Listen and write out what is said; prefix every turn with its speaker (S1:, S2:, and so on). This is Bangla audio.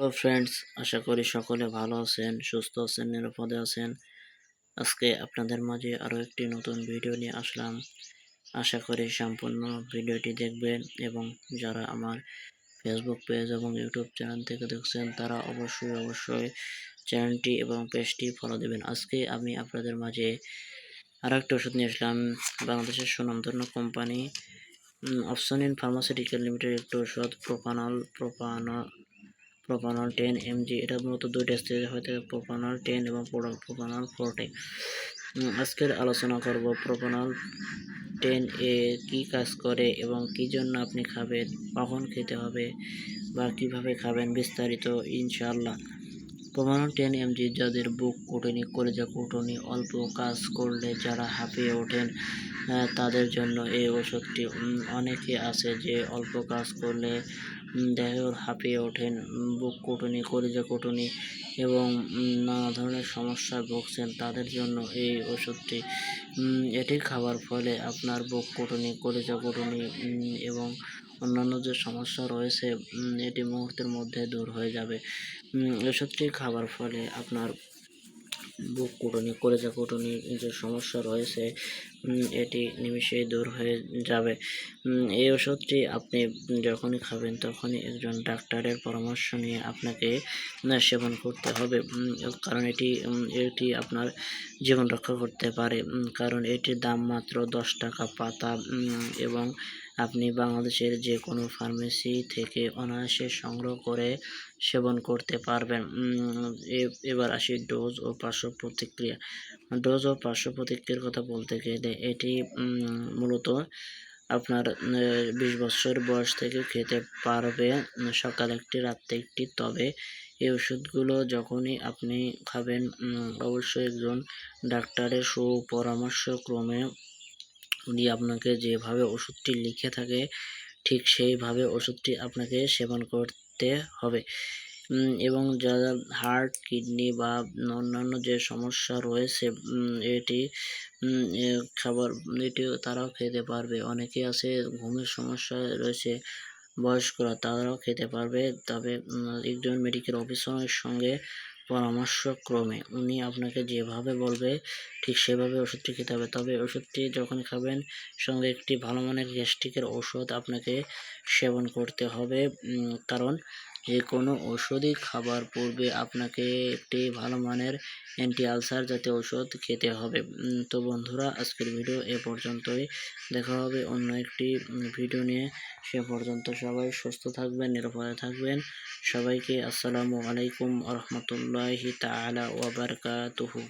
S1: হ্যালো ফ্রেন্ডস, আশা করি সকলে ভালো আছেন, সুস্থ আছেন, নিরাপদে আছেন। আজকে আপনাদের মাঝে আরও একটি নতুন ভিডিও নিয়ে আসলাম। আশা করি সম্পূর্ণ ভিডিওটি দেখবেন এবং যারা আমার ফেসবুক পেজ এবং ইউটিউব চ্যানেল থেকে দেখছেন, তারা অবশ্যই অবশ্যই চ্যানেলটি এবং পেজটি ফলো দেবেন। আজকে আমি আপনাদের মাঝে আর একটা ওষুধ নিয়ে আসলাম। বাংলাদেশের সুনামধন্য company option in pharmaceutical limited একটি ওষুধ propranolol propranolol propranolol ten MG এটা মূলত দুইটা স্টেজে হয়ে থাকে প্রোপানল টেন এবং প্রোপানল ফোরটি আজকের আলোচনা করব প্রোপানল টেন এ কী কাজ করে এবং কী জন্য আপনি খাবেন, কখন খেতে হবে বা কীভাবে খাবেন বিস্তারিত, ইনশাআল্লাহ। প্রমাণ টেন এমজি যাদের বুক কুটনি, কলেজা কুটনি, অল্প কাজ করলে যারা হাঁপিয়ে ওঠেন তাদের জন্য এই ওষুধটি অনেকে আছে যে অল্প কাজ করলে দেহ হাঁপিয়ে ওঠেন, বুক কুটনি, কলিজা কুটনি এবং নানা ধরনের সমস্যায় ভুগছেন। তাদের জন্য এই ওষুধটি এটি খাবার ফলে আপনার বুক কুটনি, কলিজা কুটনি এবং অন্যান্য যে সমস্যা রয়েছে এটি মুহূর্তের মধ্যে দূর হয়ে যাবে। ওষুধটি খাবার ফলে আপনার বুক কুটনি, কলেজা কুটনি যে সমস্যা রয়েছে এটি নিমিষেই দূর হয়ে যাবে। এই ওষুধটি আপনি যখনই খাবেন তখনই একজন ডাক্তারের পরামর্শ নিয়ে আপনাকে সেবন করতে হবে। কারণ এটি এটি আপনার জীবন রক্ষা করতে পারে। কারণ এটির দাম মাত্র দশ টাকা পাতা। এবং আপনি বাংলাদেশের যে কোনো ফার্মেসি থেকে অনায়াসে সংগ্রহ করে সেবন করতে পারবেন। এবার আসি ডোজ ও পার্শ্ব প্রতিক্রিয়া। ডোজ ও পার্শ্ব প্রতিক্রিয়ার কথা বলতে গেলে এটি মূলত আপনার বিশ বছর বয়স থেকে খেতে পারবে সকাল একটি, রাত্রে একটি। তবে এই ওষুধগুলো যখনই আপনি খাবেন অবশ্যই একজন ডাক্তারের সুপরামর্শ ক্রমে উনি আপনাকে যেভাবে ওষুধটি লিখে থাকে, ঠিক সেইভাবে ওষুধটি আপনাকে সেবন করতে হবে। এবং যারা হার্ট, কিডনি বা অন্যান্য যে সমস্যা রয়েছে এটি খাবার, এটি তারাও খেতে পারবে। অনেকে আছে ঘুমের সমস্যা রয়েছে বয়স্করা, তারাও খেতে পারবে। তবে একজন মেডিকেল অফিসারের সঙ্গে পরামর্শক্রমে উনি আপনাকে যেভাবে বলবে, ঠিক সেভাবে ওষুধটি খেতে হবে। তবে ওষুধটি যখন খাবেন, সঙ্গে একটি ভালো মানের গ্যাস্ট্রিকের ওষুধ আপনাকে সেবন করতে হবে কারণ যে কোনো ওষুধই খাবার পূর্বে আপনাকে একটি ভালো মানের অ্যান্টি আলসার জাতীয় ওষুধ খেতে হবে। তো বন্ধুরা, আজকের ভিডিও এ পর্যন্তই। দেখা হবে অন্য একটি ভিডিও নিয়ে। সে পর্যন্ত সবাই সুস্থ থাকবেন, নিরাপদে থাকবেন। সবাইকে আসসালামু আলাইকুম রহমতুল্লাহি তালা ওয়াবারকাতুহু